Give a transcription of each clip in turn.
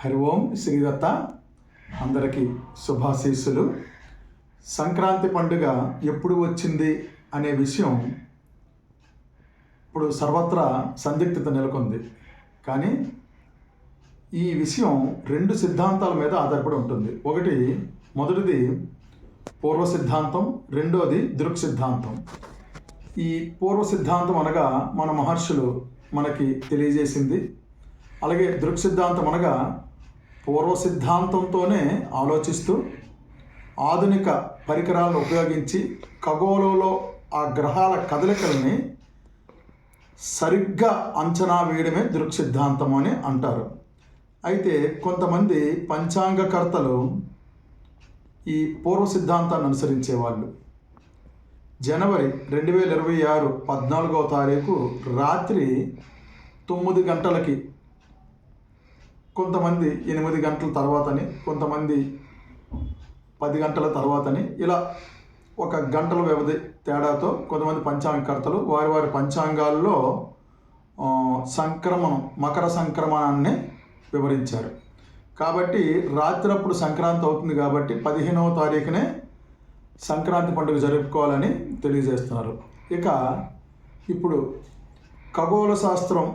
హరి ఓం శ్రీదత్త. అందరికీ శుభాశీస్సులు. సంక్రాంతి పండుగ ఎప్పుడు వచ్చింది అనే విషయం ఇప్పుడు సర్వత్రా సందిగ్ధత నెలకొంది. కానీ ఈ విషయం రెండు సిద్ధాంతాల మీద ఆధారపడి ఉంటుంది. ఒకటి మొదటిది పూర్వ సిద్ధాంతం రెండోది దృక్ సిద్ధాంతం. ఈ పూర్వ సిద్ధాంతం అనగా మన మహర్షులు మనకి తెలియజేసింది. అలాగే దృక్ సిద్ధాంతం అనగా పూర్వ సిద్ధాంతంతోనే ఆలోచిస్తూ ఆధునిక పరికరాలను ఉపయోగించి ఖగోళంలో ఆ గ్రహాల కదలికల్ని సరిగ్గా అంచనా వేయడమే దృక్సిద్ధాంతం అని అంటారు. అయితే కొంతమంది పంచాంగకర్తలు ఈ పూర్వ సిద్ధాంతాన్ని అనుసరించేవాళ్ళు. జనవరి రెండు వేల ఇరవై ఆరు పద్నాలుగవ తారీఖు రాత్రి తొమ్మిది గంటలకి కొంతమంది ఎనిమిది గంటల తర్వాతని కొంతమంది పది గంటల తర్వాతని ఇలా ఒక గంటల వ్యవధి తేడాతో కొంతమంది పంచాంగకర్తలు వారి వారి పంచాంగాల్లో సంక్రమణం మకర సంక్రమణాన్ని వివరించారు. కాబట్టి రాత్రప్పుడు సంక్రాంతి అవుతుంది కాబట్టి పదిహేనవ తారీఖునే సంక్రాంతి పండుగ జరుపుకోవాలని తెలియజేస్తున్నారు. ఇక ఇప్పుడు ఖగోళ శాస్త్రం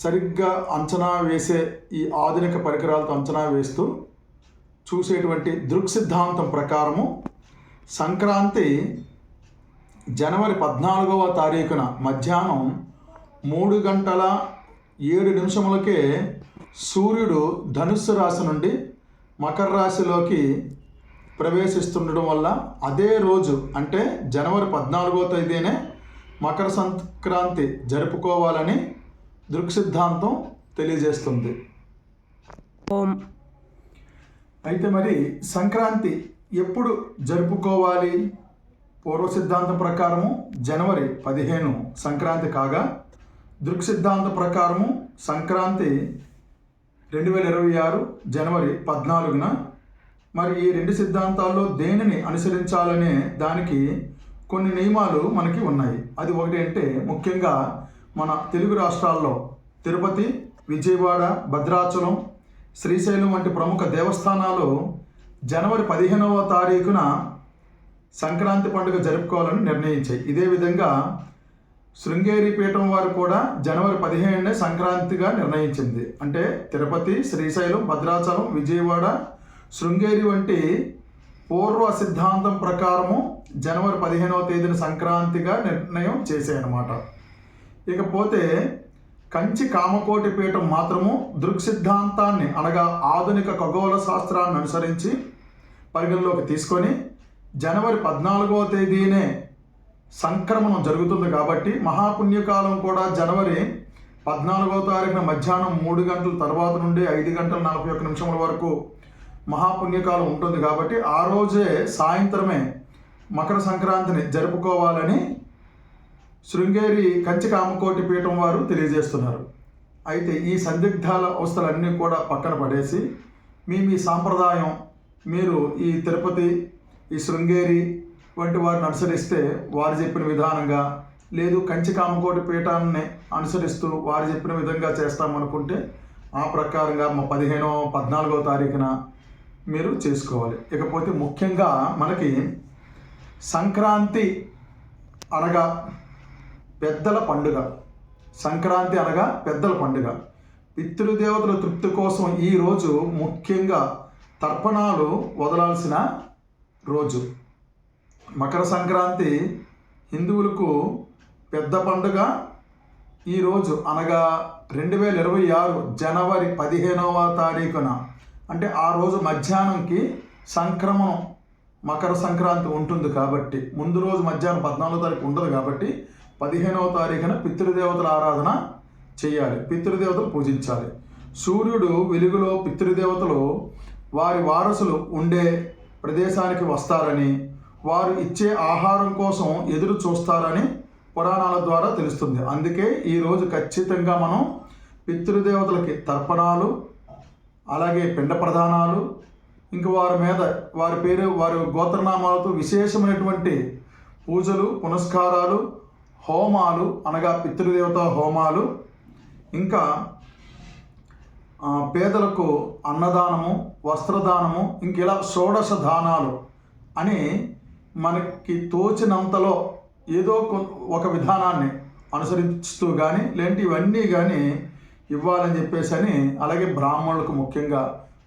సరిగ్గా అంచనా వేసే ఈ ఆధునిక పరికరాలతో అంచనా వేస్తూ చూసేటువంటి దృక్సిద్ధాంతం ప్రకారము సంక్రాంతి జనవరి పద్నాలుగవ తారీఖున మధ్యాహ్నం మూడు గంటల ఏడు నిమిషములకే సూర్యుడు ధనుస్సు రాశి నుండి మకర రాశిలోకి ప్రవేశిస్తుండడం వల్ల అదే రోజు అంటే జనవరి పద్నాలుగో తేదీనే మకర సంక్రాంతి జరుపుకోవాలని దృక్ సిద్ధాంతం తెలియజేస్తుంది. ఓం. అయితే మరి సంక్రాంతి ఎప్పుడు జరుపుకోవాలి? పూర్వ సిద్ధాంతం ప్రకారము జనవరి పదిహేను సంక్రాంతి కాగా దృక్ సిద్ధాంతం ప్రకారము సంక్రాంతి రెండు వేల ఇరవై ఆరు జనవరి పద్నాలుగున మరి ఈ రెండు సిద్ధాంతాల్లో దేనిని అనుసరించాలనే దానికి కొన్ని నియమాలు మనకి ఉన్నాయి. అది ఒకటి అంటే ముఖ్యంగా మన తెలుగు రాష్ట్రాల్లో తిరుపతి విజయవాడ భద్రాచలం శ్రీశైలం వంటి ప్రముఖ దేవస్థానాలు జనవరి పదిహేనవ తారీఖున సంక్రాంతి పండుగ జరుపుకోవాలని నిర్ణయించాయి. ఇదే విధంగా శృంగేరి పీఠం వారు కూడా జనవరి పదిహేనునే సంక్రాంతిగా నిర్ణయించింది. అంటే తిరుపతి శ్రీశైలం భద్రాచలం విజయవాడ శృంగేరి వంటి పూర్వ సిద్ధాంతం ప్రకారము జనవరి పదిహేనవ తేదీన సంక్రాంతిగా నిర్ణయం చేశాయన్నమాట. ఇకపోతే కంచి కామకోటి పీఠం మాత్రము దృక్సిద్ధాంతాన్ని అనగా ఆధునిక ఖగోళ శాస్త్రాన్ని అనుసరించి పరిగణలోకి తీసుకొని జనవరి పద్నాలుగవ తేదీనే సంక్రమణం జరుగుతుంది కాబట్టి మహాపుణ్యకాలం కూడా జనవరి పద్నాలుగవ తారీఖున మధ్యాహ్నం మూడు గంటల తర్వాత నుండి ఐదు గంటల నలభై ఒక్క నిమిషముల వరకు మహాపుణ్యకాలం ఉంటుంది కాబట్టి ఆ రోజే సాయంత్రమే మకర సంక్రాంతిని జరుపుకోవాలని శృంగేరి కంచి కామకోటి పీఠం వారు తెలియజేస్తున్నారు. అయితే ఈ సందిగ్ధాల అవస్థలన్నీ కూడా పక్కన పడేసి మీ మీ సాంప్రదాయం మీరు ఈ తిరుపతి ఈ శృంగేరి వంటి వారిని అనుసరిస్తే వారు చెప్పిన విధానంగా లేదు కంచి కామకోటి పీఠాన్ని అనుసరిస్తూ వారు చెప్పిన విధంగా చేస్తామనుకుంటే ఆ ప్రకారంగా మా పదిహేనో పద్నాలుగో తారీఖున మీరు చేసుకోవాలి. ఇకపోతే ముఖ్యంగా మనకి సంక్రాంతి అనగా పెద్దల పండుగ. సంక్రాంతి అనగా పెద్దల పండుగ. పితృదేవతల తృప్తి కోసం ఈ రోజు ముఖ్యంగా తర్పణాలు వదలాల్సిన రోజు. మకర సంక్రాంతి హిందువులకు పెద్ద పండుగ. ఈరోజు అనగా రెండు వేల ఇరవై ఆరు జనవరి పదిహేనవ తారీఖున. అంటే ఆ రోజు మధ్యాహ్నంకి సంక్రమణం మకర సంక్రాంతి ఉంటుంది కాబట్టి. ముందు రోజు మధ్యాహ్నం పద్నాలుగో తారీఖు ఉండదు కాబట్టి పదిహేనవ తారీఖున పితృదేవతల ఆరాధన చేయాలి పితృదేవతలు పూజించాలి. సూర్యుడు వెలుగులో పితృదేవతలు వారి వారసులు ఉండే ప్రదేశానికి వస్తారని వారు ఇచ్చే ఆహారం కోసం ఎదురు చూస్తారని పురాణాల ద్వారా తెలుస్తుంది. అందుకే ఈరోజు ఖచ్చితంగా మనం పితృదేవతలకి తర్పణాలు అలాగే పిండ ప్రధానాలు ఇంక వారి మీద వారి పేరు వారి గోత్రనామాలతో విశేషమైనటువంటి పూజలు పునస్కారాలు హోమాలు అనగా పితృదేవత హోమాలు. ఇంకా పేదలకు అన్నదానము వస్త్రదానము ఇంక ఇలా షోడశ దానాలు అని మనకి తోచినంతలో ఏదో ఒక విధానాన్ని అనుసరిస్తూ కానీ లేంటి ఇవన్నీ కానీ ఇవ్వాలని చెప్పేసి అని అలాగే బ్రాహ్మణులకు ముఖ్యంగా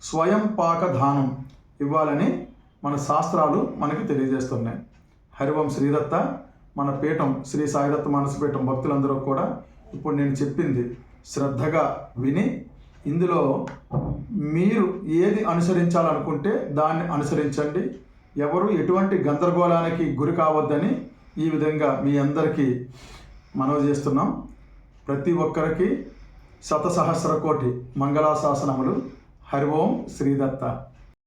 స్వయం పాక దానం ఇవ్వాలని మన శాస్త్రాలు మనకి తెలియజేస్తున్నాయి. హరివం శ్రీదత్త మన పీఠం శ్రీ సాయిదత్త మనసుపీఠం భక్తులందరూ కూడా ఇప్పుడు నేను చెప్పింది శ్రద్ధగా విని ఇందులో మీరు ఏది అనుసరించాలనుకుంటే దాన్ని అనుసరించండి. ఎవరు ఎటువంటి గందరగోళానికి గురి కావద్దని ఈ విధంగా మీ అందరికీ మనవి చేస్తున్నాం. ప్రతి ఒక్కరికి శతసహస్ర కోటి మంగళాశాసనములు. హరి ఓం శ్రీదత్త.